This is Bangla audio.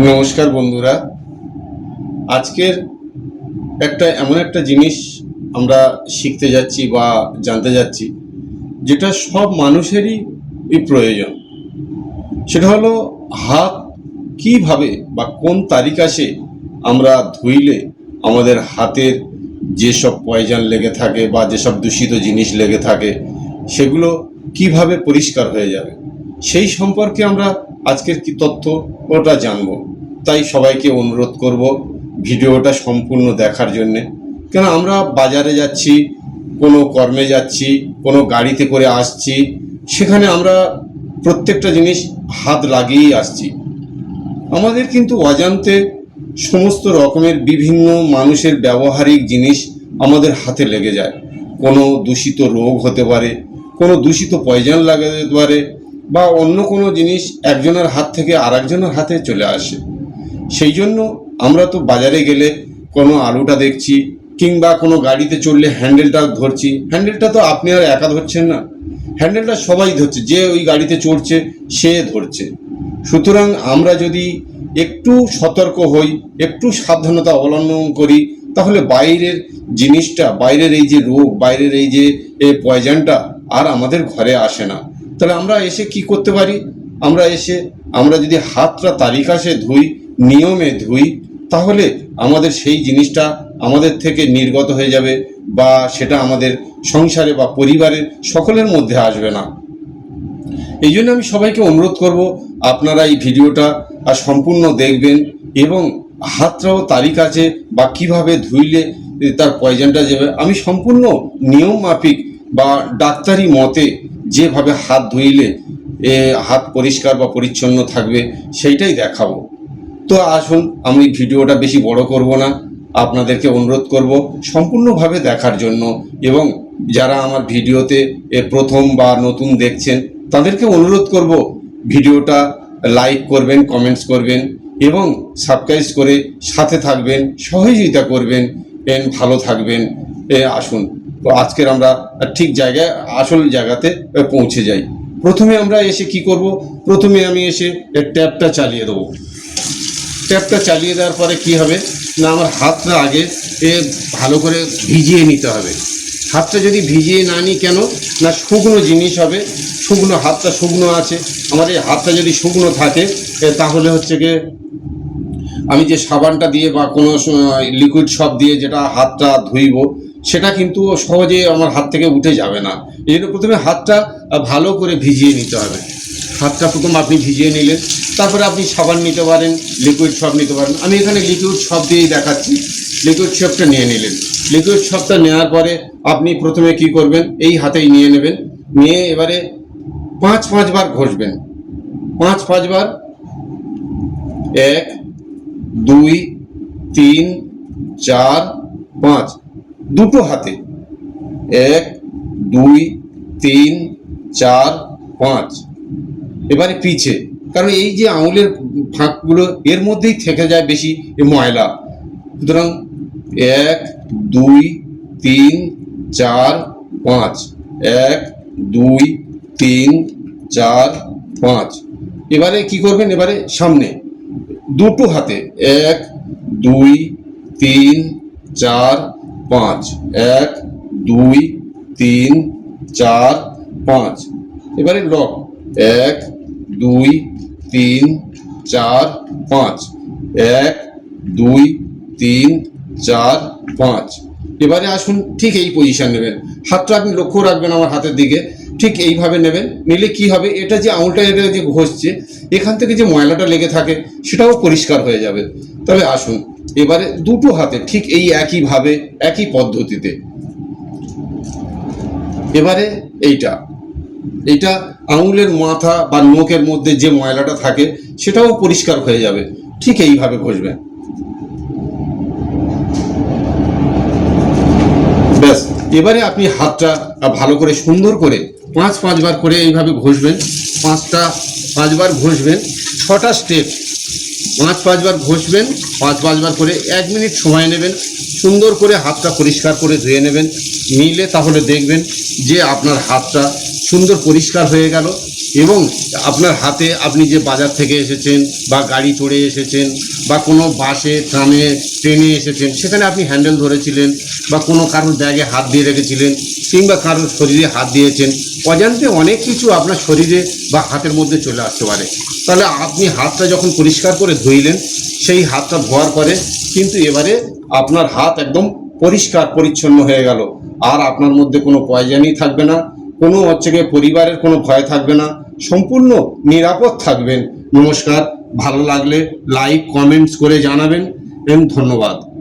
নমস্কার বন্ধুরা। আজকের একটা এমন একটা জিনিস আমরা শিখতে যাচ্ছি বা জানতে যাচ্ছি, যেটা সব মানুষেরই প্রয়োজন। সেটা হলো হাত কীভাবে বা কোন তারিকাসে আমরা ধুইলে আমাদের হাতের যেসব পয়জান লেগে থাকে বা যেসব দূষিত জিনিস লেগে থাকে, সেগুলো কীভাবে পরিষ্কার হয়ে যাবে? সেই সম্পর্কে আমরা আজকের কি তথ্য ওটা জানব। তাই সবাইকে অনুরোধ করব ভিডিওটা সম্পূর্ণ দেখার জন্যে। কেন আমরা বাজারে যাচ্ছি, কোনো কর্মে যাচ্ছি, কোনো গাড়িতে করে আসছি, সেখানে আমরা প্রত্যেকটা জিনিস হাত লাগিয়েই আসছি। আমাদের কিন্তু অজান্তে সমস্ত রকমের বিভিন্ন মানুষের ব্যবহারিক জিনিস আমাদের হাতে লেগে যায়। কোনো দূষিত রোগ হতে পারে, কোনো দূষিত পয়জন লাগাতে পারে বা অন্য কোনো জিনিস একজনের হাত থেকে আরেকজনের হাতে চলে আসে। সেই জন্য আমরা তো বাজারে গেলে কোনো আলুটা দেখছি কিংবা কোনো গাড়িতে চললে হ্যান্ডেলটা ধরছি। হ্যান্ডেলটা তো আপনি আর একা ধরছেন না। হ্যান্ডেলটা সবাই ধরছে, যে ওই গাড়িতে চড়ছে সে ধরছে। সুতরাং আমরা যদি একটু সতর্ক হই, একটু সাবধানতা অবলম্বন করি, তাহলে বাইরের জিনিসটা, বাইরের এই যে রোগ, বাইরের এই যে পয়জনটা আর আমাদের ঘরে আসে না। তাহলে আমরা এসে কি করতে পারি? আমরা এসে, আমরা যদি হাতটা তারিকাসে ধুই, নিয়মে ধুই, তাহলে আমাদের সেই জিনিসটা আমাদের থেকে নির্গত হয়ে যাবে বা সেটা আমাদের সংসারে বা পরিবারের সকলের মধ্যে আসবে না। এই জন্য আমি সবাইকে অনুরোধ করব, আপনারা এই ভিডিওটা আর সম্পূর্ণ দেখবেন এবং হাতটাও তারিখ আছে বা কীভাবে ধুইলে তার পয়জনটা যাবে আমি সম্পূর্ণ নিয়ম মাফিক বা ডাক্তারি মতে যেভাবে হাত ধুইলে হাত পরিষ্কার বা পরিচ্ছন্ন থাকবে, সেইটাই দেখাবো। তো আসুন, আমি ভিডিওটা বেশি বড় করব না, আপনাদেরকে অনুরোধ করব সম্পূর্ণভাবে দেখার জন্য এবং যারা আমার ভিডিওতে প্রথম বা নতুন দেখছেন, তাদেরকে অনুরোধ করব ভিডিওটা লাইক করবেন, কমেন্টস করবেন এবং সাবস্ক্রাইব করে সাথে থাকবেন, সহযোগিতা করবেন ভালো থাকবেন। এ আসুন। আজকের আমরা ঠিক জায়গায়, আসল জায়গাতে পৌঁছে যাই। প্রথমে আমরা এসে কি করব? প্রথমে আমি এসে ট্যাপটা চালিয়ে দেবো। ট্যাপটা চালিয়ে দেওয়ার পরে কি হবে? না, আমার হাতটা আগে এ ভালো করে ভিজিয়ে নিতে হবে। হাতটা যদি ভিজিয়ে না নিই কেন? না, শুকনো জিনিস হবে। শুকনো হাতটা শুকনো আছে। আমার এই হাতটা যদি শুকনো থাকে তাহলে হচ্ছে গিয়ে আমি যে সাবানটা দিয়ে বা কোনো লিকুইড সব দিয়ে যেটা হাতটা ধুইব সেটা কিন্তু সহজে আমার হাত থেকে উঠে যাবে না। এই জন্য প্রথমে হাতটা ভালো করে ভিজিয়ে নিতে হবে। হাতটা প্রথম আপনি ভিজিয়ে নিলেন, তারপরে আপনি সাবান নিতে পারেন লিকুইড সব নিতে পারেন। আমি এখানে লিকুইড সব দিয়েই দেখাচ্ছি। লিকুইড সবটা নিয়ে নিলেন। লিকুইড সবটা নেওয়ার পরে আপনি প্রথমে কি করবেন, এই হাতেই নিয়ে নেবেন। নিয়ে এবারে পাঁচ পাঁচবার ঘষবেন। পাঁচ পাঁচবার এক, দুই, তিন, চার, পাঁচ। দুটো হাতে। এক, দুই, তিন, চার, পাঁচ। এবারে পিছে। কারণ এই যে আঙুলের ফাঁকগুলো, এর মধ্যেই থেকে যায় বেশি ময়লা। সুতরাং এক, দুই, তিন, চার, পাঁচ। এক, দুই, তিন, চার, পাঁচ। এবারে কি করবেন? এবারে সামনে। দুটো হাতে। এক, দুই, তিন, চার পাঁচ, এক, দুই, তিন, চার, পাঁচ। এবারে লক এক, দুই, তিন, চার, পাঁচ। এক, দুই, তিন, চার, পাঁচ। এবারে আসুন ঠিক এই পজিশান নেবেন। হাতটা আপনি লক্ষ্য রাখবেন আমার হাতের দিকে। ঠিক এইভাবে নেবেন নিলে কি হবে? এটা যে আঙুলটা এটা যে ঘষছে, এখান থেকে যে ময়লাটা লেগে থাকে, সেটাও পরিষ্কার হয়ে যাবে। তবে আসুন, এবারে দুটো হাতে ঠিক এই একইভাবে, একই পদ্ধতিতে। এবারে এইটা। এইটা আঙুলের মাথা বা নোকের মধ্যে যে ময়লাটা থাকে, সেটাও পরিষ্কার হয়ে যাবে। ঠিক এইভাবে ঘষবেন। ব্যাস, এবারে আপনি হাতটা ভালো করে সুন্দর করে পাঁচ, পাঁচবার করে এইভাবে ঘষবেন। পাঁচটা, পাঁচবার ঘষবেন। ছটা স্টেপ পাঁচ, পাঁচবার ঘষবেন। পাঁচ, পাঁচবার করে এক মিনিট সময় নেবেন। সুন্দর করে হাতটা পরিষ্কার করে ধুয়ে নেবেন। নিলে তাহলে দেখবেন যে আপনার হাতটা সুন্দর পরিষ্কার হয়ে গেল। এবং আপনার হাতে আপনি যে বাজার থেকে এসেছেন বা গাড়ি চড়ে এসেছেন বা কোনো বাসে, ট্রামে, ট্রেনে এসেছেন, সেখানে আপনি হ্যান্ডেল ধরেছিলেন বা কোনো কারোর ব্যাগে হাত দিয়ে রেখেছিলেন কিংবা কারোর শরীরে হাত দিয়েছেন, অজান্তে অনেক কিছু আপনার শরীরে বা হাতের মধ্যে চলে আসতে পারে। তাহলে আপনি হাতটা যখন পরিষ্কার করে ধুইলেন, সেই হাতটা ধোয়ার পরে কিন্তু এবারে আপনার হাত একদম পরিষ্কার, পরিচ্ছন্ন হয়ে গেল। আর আপনার মধ্যে কোনো পয়জানি থাকবে না, কোনো হচ্ছে গিয়ে পরিবারের কোনো ভয় থাকবে না সম্পূর্ণ নিরাপদ থাকবেন। নমস্কার ভালো লাগলে লাইক কমেন্টস করে জানাবেন। এবং ধন্যবাদ।